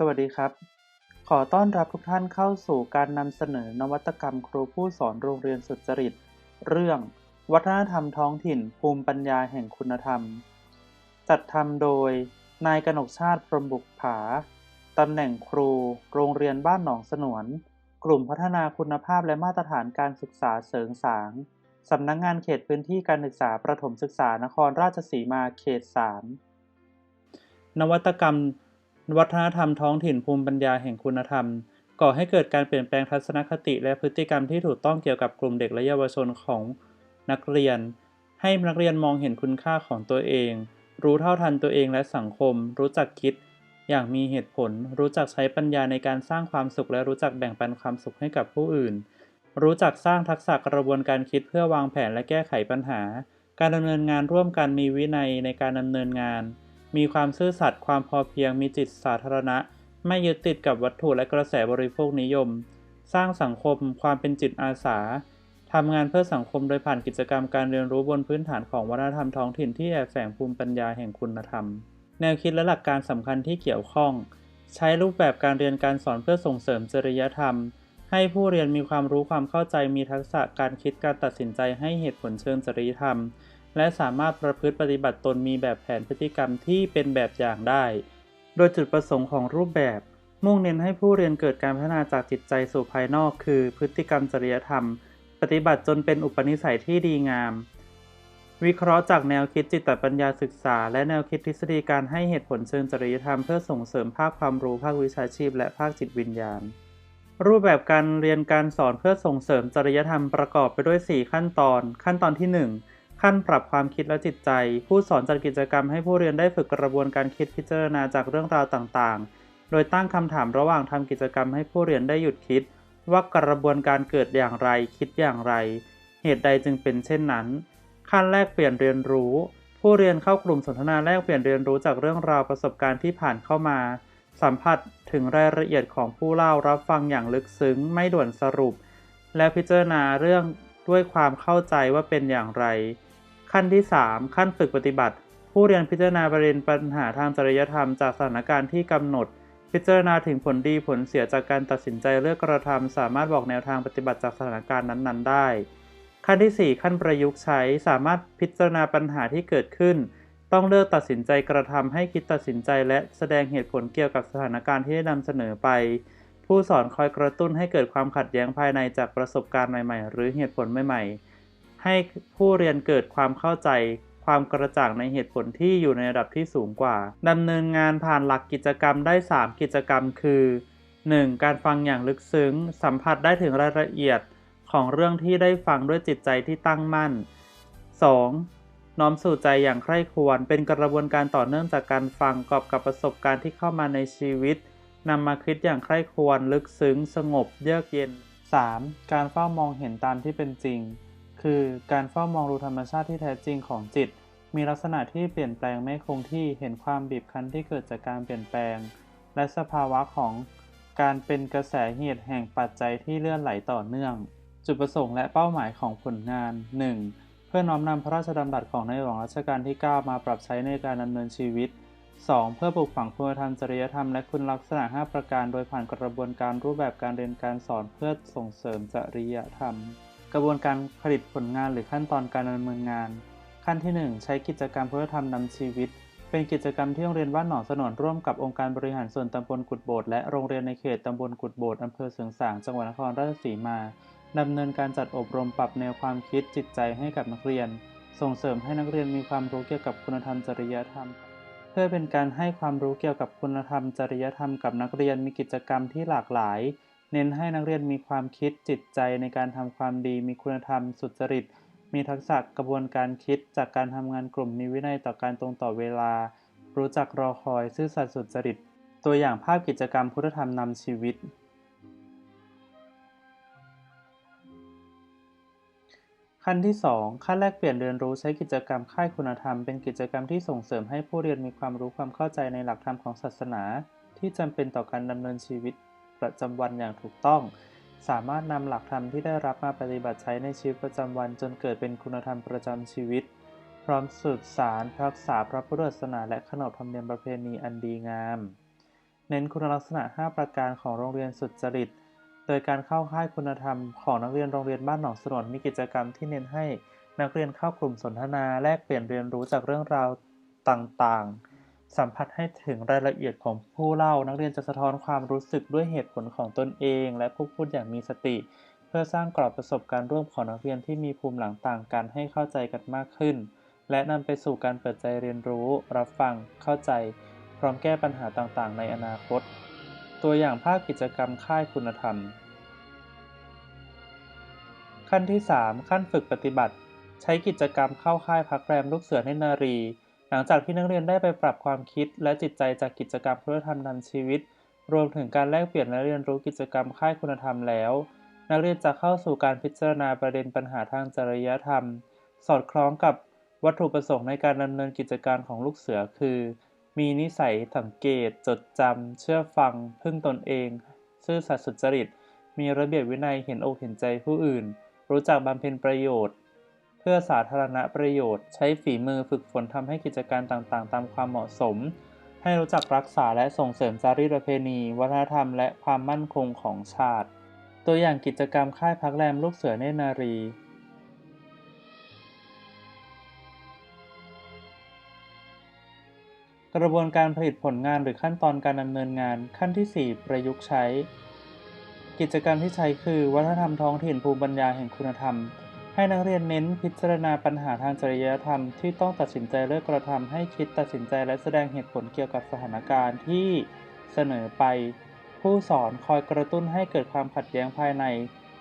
สวัสดีครับ ขอต้อนรับทุกท่านเข้าสู่การนำเสนอนวัตกรรมครูผู้สอนโรงเรียนสุจริต เรื่อง วัฒนธรรมท้องถิ่น ภูมิปัญญาแห่งคุณธรรม จัดทำโดย นายกนกชาติพรหมบุกผาตำแหน่งครู โรงเรียนบ้านหนองสนวน กลุ่มพัฒนาคุณภาพและมาตรฐานการศึกษาเสริงสางสำนักงงานเขตพื้นที่การศึกษาประถมศึกษานครราชสีมาเขต 3 นวัตกรรม วัฒนธรรมท้องถิ่นภูมิปัญญาแห่งคุณธรรม ก่อให้เกิดการเปลี่ยนแปลงทัศนคติและพฤติกรรมที่ถูกต้องเกี่ยวกับกลุ่มเด็กและเยาวชนของนักเรียน ให้นักเรียนมองเห็นคุณค่าของตัวเอง รู้เท่าทันตัวเองและสังคม รู้จักคิด อย่างมีเหตุผล รู้จักใช้ปัญญาในการสร้างความสุขและรู้จักแบ่งปันความสุขให้กับผู้อื่น รู้จักสร้างทักษะกระบวนการคิดเพื่อวางแผนและแก้ไขปัญหา การดำเนินงานร่วมกันมีวินัยในการดำเนินงาน มีความซื่อสัตย์ความพอเพียงมีจิตสาธารณะ ไม่ยึดติดกับวัตถุและกระแสบริโภคนิยม สร้างสังคมความเป็นจิตอาสาทำงานเพื่อสังคมโดยผ่านกิจกรรมการเรียนรู้บนพื้นฐานของวัฒนธรรมท้องถิ่นที่แอบแฝงภูมิปัญญาแห่งคุณธรรม แนวคิดและหลักการสำคัญที่เกี่ยวข้อง ใช้รูปแบบการเรียนการสอนเพื่อส่งเสริมจริยธรรม ให้ผู้เรียนมีความรู้ความเข้าใจมีทักษะการคิดการตัดสินใจให้เหตุผลเชิงจริยธรรม และสามารถประพฤติปฏิบัติตนมีแบบแผนพฤติกรรมที่เป็นแบบอย่างได้ โดยจุดประสงค์ของรูปแบบ มุ่งเน้นให้ผู้เรียนเกิดการพัฒนาจากจิตใจสู่ภายนอก คือ พฤติกรรมจริยธรรม ปฏิบัติจนเป็นอุปนิสัยที่ดีงาม วิเคราะห์จากแนวคิดจิตปัญญาศึกษา และแนวคิดทฤษฎีการให้เหตุผลเชิงจริยธรรม เพื่อส่งเสริมภาคความรู้ภาควิชาชีพ และภาคจิตวิญญาณรูปแบบการเรียนการสอนเพื่อส่งเสริมจริยธรรมประกอบไปด้วย 4 ขั้นตอน ขั้นตอนที่ 1 ขั้นปรับความคิดและจิตใจ ผู้สอนจัดกิจกรรมให้ผู้เรียนได้ฝึกกระบวนการคิดพิจารณาจากเรื่องราวต่างๆ โดยตั้งคำถามระหว่างทำกิจกรรมให้ผู้เรียนได้หยุดคิด ว่ากระบวนการเกิดอย่างไร คิดอย่างไร เหตุใดจึงเป็นเช่นนั้น ขั้นแรกเปลี่ยนเรียนรู้ ผู้เรียนเข้ากลุ่มสนทนาแลกเปลี่ยนเรียนรู้จากเรื่องราวประสบการณ์ที่ผ่านเข้ามา สัมผัสถึงรายละเอียดของผู้เล่ารับฟังอย่างลึกซึ้ง ไม่ด่วนสรุป และพิจารณาเรื่องด้วยความเข้าใจว่าเป็นอย่างไร ขั้นที่ 3 ขั้นฝึกปฏิบัติ ผู้เรียนพิจารณาประเด็นปัญหาทางจริยธรรมจากสถานการณ์ที่กำหนด พิจารณาถึงผลดีผลเสียจากการตัดสินใจเลือกกระทำสามารถบอกแนวทางปฏิบัติจากสถานการณ์นั้นๆ ได้ ขั้นที่ 4 ขั้นประยุกต์ใช้สามารถพิจารณาปัญหาที่เกิดขึ้น ต้องเลือกตัดสินใจกระทำให้คิดตัดสินใจ และแสดงเหตุผลเกี่ยวกับสถานการณ์ที่ได้นำเสนอไปผู้สอนคอยกระตุ้นให้เกิดความขัดแย้งภายในจากประสบการณ์ใหม่ ๆ หรือเหตุผลใหม่ ๆ ให้ผู้เรียนเกิดความเข้าใจ ความกระจ่างในเหตุผลที่อยู่ในระดับที่สูงกว่าดำเนินงานผ่านหลักกิจกรรมได้ 3 กิจกรรมคือ 1. การฟังอย่างลึกซึ้ง สัมผัสได้ถึงรายละเอียดของเรื่องที่ได้ฟังด้วยจิตใจที่ตั้งมั่น 2. น้อมสู่ใจอย่างใคร่ควร เป็นกระบวนการต่อเนื่องจากการฟังกอบกับประสบการณ์ที่เข้ามาในชีวิตนำมาคิดอย่างใคร่ควร ลึกซึ้ง สงบ เยือกเย็น 3. การเฝ้ามองเห็นตามที่เป็นจริง คือการเฝ้ามองดูธรรมชาติที่แท้จริงของจิต มีลักษณะที่เปลี่ยนแปลงไม่คงที่เห็นความบีบคั้นที่เกิดจากการเปลี่ยนแปลง และสภาวะของการเป็นกระแสเหตุแห่งปัจจัยที่เลื่อนไหลต่อเนื่อง จุดประสงค์และเป้าหมายของผลงาน 1. เพื่อน้อมนำพระราชดำรัสของในหลวงรัชกาลที่ 9 มาปรับใช้ในการดำเนินชีวิต 2. เพื่อปลูกฝังคุณธรรมจริยธรรมและคุณลักษณะ 5 ประการ โดยผ่านกระบวนการรูปแบบการเรียนการสอนเพื่อส่งเสริมจริยธรรม กระบวนการผลิตผลงานหรือขั้นตอนการดำเนินงาน ขั้นที่ 1 ใช้กิจกรรมพุทธธรรมนำชีวิต เป็นกิจกรรมที่โรงเรียนบ้านหนองสนนร่วมกับองค์การบริหารส่วนตำบลกุดโบดและโรงเรียนในเขตตำบลกุดโบดอำเภอเสริงสางจังหวัดนครราชสีมาดำเนินการจัดอบรมปรับแนวความคิดจิตใจให้กับนักเรียน ส่งเสริมให้นักเรียนมีความรู้เกี่ยวกับคุณธรรมจริยธรรม เพื่อเป็นการให้ความรู้เกี่ยวกับคุณธรรมจริยธรรมกับนักเรียนมีกิจกรรมที่หลากหลาย เน้นให้นักเรียนมีความคิดจิตใจในการทำความดี มีคุณธรรม สุจริต มีทักษะกระบวนการคิดจากการทำงานกลุ่มมีวินัยต่อการตรงต่อเวลา รู้จักรอคอยซื่อสัตย์สุจริต ตัวอย่างภาพกิจกรรมพุทธธรรมนำชีวิต ขั้นที่ 2 ขั้นแรกเปลี่ยนเรียนรู้ใช้กิจกรรมค่ายคุณธรรม เป็นกิจกรรมที่ส่งเสริมให้ผู้เรียนมีความรู้ความเข้าใจในหลักธรรมของศาสนา ที่จำเป็นต่อการดำเนินชีวิต ประจำวันอย่างถูกต้อง สามารถนำหลักธรรมที่ได้รับมาปฏิบัติใช้ในชีวิตประจำวันจนเกิดเป็นคุณธรรมประจำชีวิต พร้อมสืบสารรักษาพระพุทธศาสนาและขนบธรรมเนียมประเพณีอันดีงาม เน้นคุณลักษณะ 5 ประการของโรงเรียนสุจริต โดยการเข้าค่ายคุณธรรมของนักเรียนโรงเรียนบ้านหนองสนนมีกิจกรรมที่เน้นให้นักเรียนเข้ากลุ่มสนทนาแลกเปลี่ยนเรียนรู้จากเรื่องราวต่างๆ สัมผัสให้ถึงรายละเอียดของผู้เล่า นักเรียนจะสะท้อนความรู้สึกด้วยเหตุผลของตนเอง และผู้พูดอย่างมีสติ เพื่อสร้างกรอบประสบการณ์ร่วมของนักเรียนที่มีภูมิหลังต่างกันให้เข้าใจกันมากขึ้น และนำไปสู่การเปิดใจเรียนรู้ รับฟัง เข้าใจ พร้อมแก้ปัญหาต่างๆ ในอนาคต ตัวอย่างภาพกิจกรรมค่ายคุณธรรม ขั้นที่ 3 ขั้นฝึกปฏิบัติ ใช้กิจกรรมเข้าค่ายพักแรมลูกเสือเนนารี หลังจากที่นักเรียนได้ไปปรับความคิดและจิตใจจากกิจกรรมพุทธธรรมนชีวิต รวมถึงการแลกเปลี่ยนและเรียนรู้กิจกรรมค่ายคุณธรรมแล้ว นักเรียนจะเข้าสู่การพิจารณาประเด็นปัญหาทางจริยธรรม สอดคล้องกับวัตถุประสงค์ในการดำเนินกิจการของลูกเสือคือ มีนิสัยสังเกต จดจำเชื่อฟัง พึ่งตนเอง ซื่อสัตย์สุจริต มีระเบียบวินัยเห็นอกเห็นใจผู้อื่น รู้จักบำเพ็ญประโยชน์ พื่อสาธารณประโยชน์ ใช้ฝีมือฝึกฝนทำให้กิจการต่างๆ ตามความเหมาะสม ให้รู้จักรักษาและส่งเสริมจารีตประเพณี วัฒนธรรมและความมั่นคงของชาติ ตัวอย่างกิจกรรมค่ายพักแรมลูกเสือเนนารีกระบวนการผลิตผลงานหรือขั้นตอนการดำเนินงานขั้นที่ 4 ประยุกต์ใช้ กิจกรรมที่ใช้คือ วัฒนธรรมท้องถิ่นภูมิปัญญาแห่งคุณธรรม ให้นักเรียนเน้นพิจารณาปัญหาทางจริยธรรม ที่ต้องตัดสินใจเลือกกระทำให้คิดตัดสินใจและแสดงเหตุผลเกี่ยวกับสถานการณ์ที่เสนอไป ผู้สอนคอยกระตุ้นให้เกิดความขัดแย้งภายใน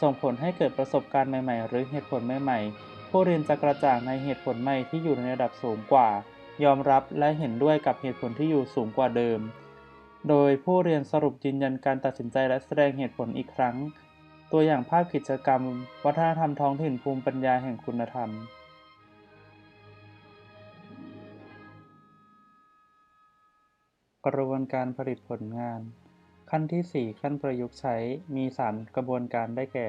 ส่งผลให้เกิดประสบการณ์ใหม่ ๆ หรือเหตุผลใหม่ ๆ ผู้เรียนจะกระจ่างในเหตุผลใหม่ที่อยู่ในระดับสูงกว่า ยอมรับและเห็นด้วยกับเหตุผลที่อยู่สูงกว่าเดิม โดยผู้เรียนสรุปยืนยันการตัดสินใจและแสดงเหตุผลอีกครั้ง ตัวอย่างภาพกิจกรรม วัฒนธรรมท้องถิ่นภูมิปัญญาแห่งคุณธรรมกระบวนการผลิตผลงาน ขั้นที่ 4 ขั้นประยุกต์ใช้มี 3 กระบวนการได้แก่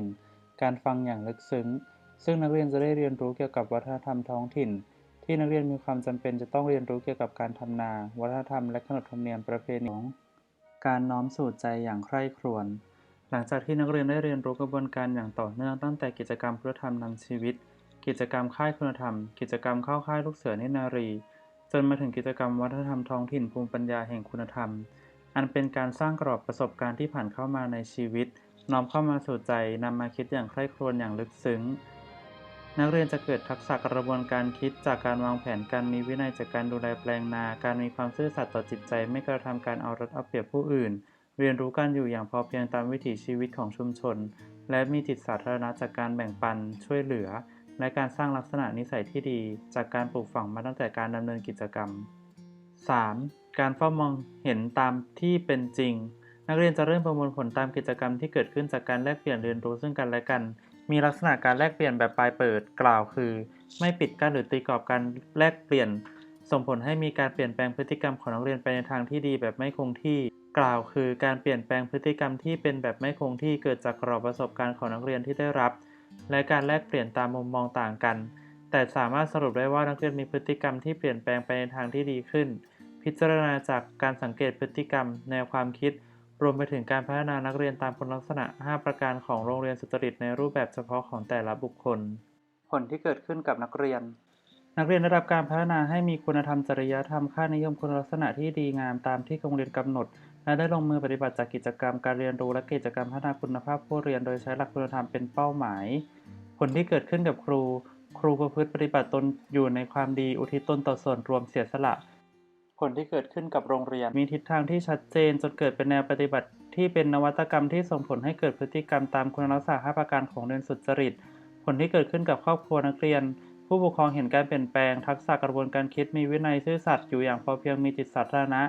1. การฟังอย่างลึกซึ้ง ซึ่งนักเรียนจะได้เรียนรู้เกี่ยวกับวัฒนธรรมท้องถิ่น ที่นักเรียนมีความจำเป็นจะต้องเรียนรู้เกี่ยวกับการทำนา วัฒนธรรมและขนบธรรมเนียมประเพณีการน้อมสู่ใจอย่างใคร่ครวญ หลังจากที่นักเรียนได้เรียนรู้กระบวนการอย่างต่อเนื่องตั้งแต่กิจกรรมพุทธธรรมนำชีวิต กิจกรรมค่ายคุณธรรม กิจกรรมเข้าค่ายลูกเสือเนนารี จนมาถึงกิจกรรมวัฒนธรรมท้องถิ่นภูมิปัญญาแห่งคุณธรรม อันเป็นการสร้างกรอบประสบการณ์ที่ผ่านเข้ามาในชีวิต น้อมเข้ามาสู่ใจนำมาคิดอย่างใคร่ครวญอย่างลึกซึ้ง นักเรียนจะเกิดทักษะกระบวนการคิดจากการวางแผนการมีวินัยจากการดูแลแปลงนา การมีความซื่อสัตย์ต่อจิตใจ ไม่กระทำการเอารัดเอาเปรียบผู้อื่น เรียนรู้การอยู่อย่างพอเพียงตามวิถีชีวิตของชุมชน และมีจิตสาธารณะจากการแบ่งปันช่วยเหลือ และการสร้างลักษณะนิสัยที่ดี จากการปลูกฝังมาตั้งแต่การดำเนินกิจกรรม 3. การเฝ้ามองเห็นตามที่เป็นจริง นักเรียนจะเริ่มประมวลผลตามกิจกรรมที่เกิดขึ้นจากการแลกเปลี่ยนเรียนรู้ซึ่งกันและกัน มีลักษณะการแลกเปลี่ยนแบบปลายเปิดกล่าวคือ ไม่ปิดกั้นหรือตีกรอบการแลกเปลี่ยน ส่งผลให้มีการเปลี่ยนแปลงพฤติกรรมของนักเรียนไปในทางที่ดีแบบไม่คงที่ กล่าวคือการเปลี่ยนแปลงพฤติกรรมที่เป็นแบบไม่คงที่เกิดจากกรอบประสบการณ์ของนักเรียนที่ได้รับ และการแลกเปลี่ยนตามมุมมองต่างกัน แต่สามารถสรุปได้ว่านักเรียนมีพฤติกรรมที่เปลี่ยนแปลงไปในทางที่ดีขึ้น พิจารณาจากการสังเกตพฤติกรรม แนวความคิด รวมไปถึงการพัฒนานักเรียนตามคุณลักษณะ 5 ประการของโรงเรียนสุจริตในรูปแบบเฉพาะของแต่ละบุคคล ผลที่เกิดขึ้นกับนักเรียนนักเรียนได้รับการพัฒนาให้มีคุณธรรมจริยธรรมค่านิยมคุณลักษณะที่ดีงามตามที่โรงเรียนกำหนด และได้ลงมือปฏิบัติจากกิจกรรมการเรียนรู้และกิจกรรมพัฒนาคุณภาพผู้เรียนโดยใช้หลักคุณธรรมเป็นเป้าหมาย ผลที่เกิดขึ้นกับครู ครูประพฤติปฏิบัติตนอยู่ในความดีอุทิศตนต่อส่วนรวมเสียสละ ผลที่เกิดขึ้นกับโรงเรียน มีทิศทางที่ชัดเจนจนเกิดเป็นแนวปฏิบัติ ที่เป็นนวัตกรรมที่ส่งผลให้เกิดพฤติกรรมตามคุณลักษณะ5ประการของเรียนสุจริต ผลที่เกิดขึ้นกับครอบครัวนักเรียน ผู้ปกครองเห็นการเปลี่ยนแปลง ทักษะกระบวนการคิดมีวินัยซื่อสัตย์อยู่อย่างพอเพียงมีจิตสาธารณะ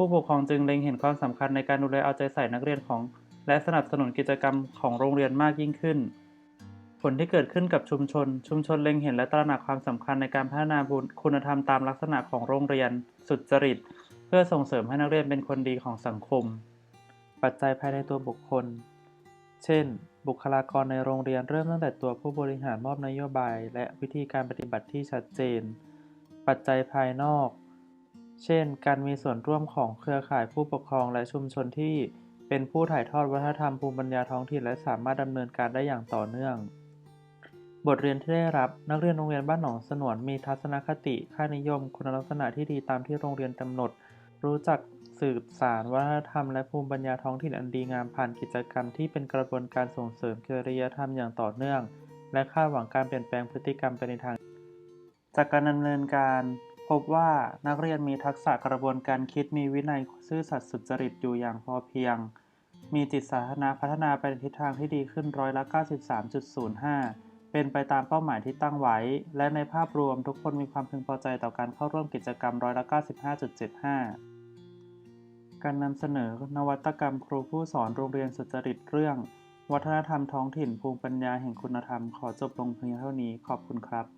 ผู้ปกครองจึงเล็งเห็นความสำคัญในการดูแลเอาใจใส่นักเรียนของ และสนับสนุนกิจกรรมของโรงเรียนมากยิ่งขึ้น ผลที่เกิดขึ้นกับชุมชน ชุมชนเล็งเห็นและตระหนักความสำคัญในการพัฒนาคุณธรรมตามลักษณะของโรงเรียน สุจริต เพื่อส่งเสริมให้นักเรียนเป็นคนดีของสังคม ปัจจัยภายในตัวบุคคล เช่น บุคลากรในโรงเรียนเริ่มตั้งแต่ตัวผู้บริหารมอบนโยบาย และวิธีการปฏิบัติที่ชัดเจน ปัจจัยภายนอก เช่น การมีส่วนร่วมของเครือข่ายผู้ปกครองและชุมชนที่เป็นผู้ถ่ายทอดวัฒนธรรมภูมิปัญญาท้องถิ่นและสามารถดำเนินการได้อย่างต่อเนื่อง บทเรียนที่ได้รับนักเรียนโรงเรียนบ้านหนองสนวนมีทัศนคติ ค่านิยม คุณลักษณะที่ดีตามที่โรงเรียนกำหนด รู้จักสืบสานวัฒนธรรมและภูมิปัญญาท้องถิ่นอันดีงามผ่านกิจกรรมที่เป็นกระบวนการส่งเสริมจริยธรรมอย่างต่อเนื่อง และคาดหวังการเปลี่ยนแปลงพฤติกรรมไปในทาง จากการดำเนินการ พบว่านักเรียนมีทักษะกระบวนการคิดมีวินัยซื่อสัตย์สุจริตอยู่อย่างพอเพียง มีจิตสาธารณะพัฒนาไปในทิศทางที่ดีขึ้นร้อยละ 93.05 เป็นไปตามเป้าหมายที่ตั้งไว้ และในภาพรวมทุกคนมีความพึงพอใจต่อการเข้าร่วมกิจกรรมร้อยละ 95.75 การนำเสนอนวัตกรรมครูผู้สอนโรงเรียนสุจริตเรื่อง วัฒนธรรมท้องถิ่นภูมิปัญญาแห่งคุณธรรมขอจบลงเพียงเท่านี้ขอบคุณครับ